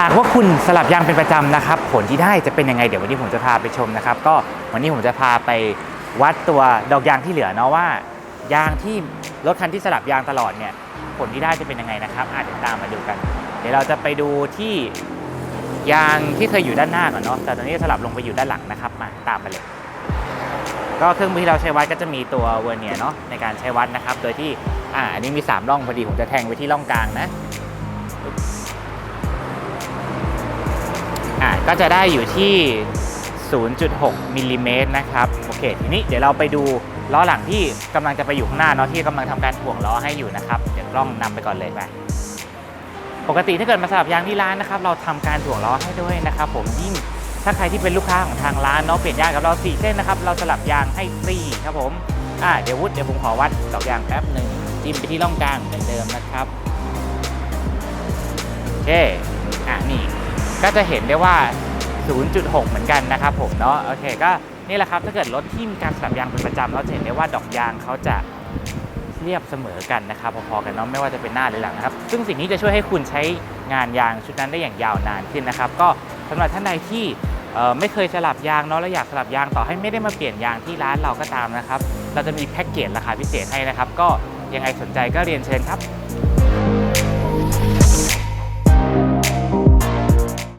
หากว่าคุณสลับยางเป็นประจำนะครับ ผลที่ได้จะเป็นยังไงเดี๋ยววันนี้ผมจะพาไปชมนะครับ ก็วันนี้ผมจะพาไปวัดตัวดอกยางที่เหลือเนาะว่ายางที่รถคันที่สลับยางตลอดเนี่ยผลที่ได้จะเป็นยังไงนะครับอาจจะตามมาดูกัน เดี๋ยวเราจะไปดูที่ยางที่เคยอยู่ด้านหน้าก่อนเนาะแต่ตอนนี้สลับลงไปอยู่ด้านหลังนะครับมาตามไปเลย ก็เครื่องมือที่เราใช้วัดก็จะมีตัวเวอร์เนียเนาะในการใช้วัดนะครับ โดยที่อ่าอันนี้มี 3 ร่องพอดีผมจะแทงไปที่ร่องกลางนะ ก็จะได้อยู่ที่ 0.6มิลลิเมตรนะครับโอเคทีนี้เดี๋ยวเราไปดูล้อหลังที่กำลังจะไปอยู่ข้างหน้าเนาะที่กำลังทำการถ่วงล้อให้อยู่นะครับเดี๋ยวกล้องนำไปก่อนเลยไปปกติถ้าเกิดมาสลับยางที่ร้านนะครับเราทำการถ่วงล้อให้ด้วยนะครับผมยิ่งถ้าใครที่เป็นลูกค้าของทางร้านเนาะเปลี่ยนยางกับเรา4เส้นนะครับเราสลับยางให้ฟรีครับผมอ่าเดี๋ยววุฒิเดี๋ยวผมขอวัดดอกยางแป๊บหนึ่งจิ้มไปที่ร่องกลางเหมือนเดิมนะครับโอเค ก็จะเห็นได้ว่า 0.6 เหมือนกันนะครับผมเนาะโอเคก็นี่แหละครับถ้าเกิดรถที่มีการสลับยางเป็นประจำเราจะเห็นได้ว่าดอกยางเขาจะเรียบเสมอกันนะครับพอๆกันเนาะไม่ว่าจะเป็นหน้าหรือหลังนะครับ ซึ่งสิ่งนี้จะช่วยให้คุณใช้งานยางชุดนั้นได้อย่างยาวนานขึ้นนะครับ ก็สำหรับท่านใดที่ไม่เคยสลับยางเนาะแล้วอยากสลับยางต่อให้ไม่ได้มาเปลี่ยนยางที่ร้านเราก็ตามนะครับ เราจะมีแพ็กเกจราคาพิเศษให้นะครับ ก็ยังไงสนใจก็เรียนเชิญครับ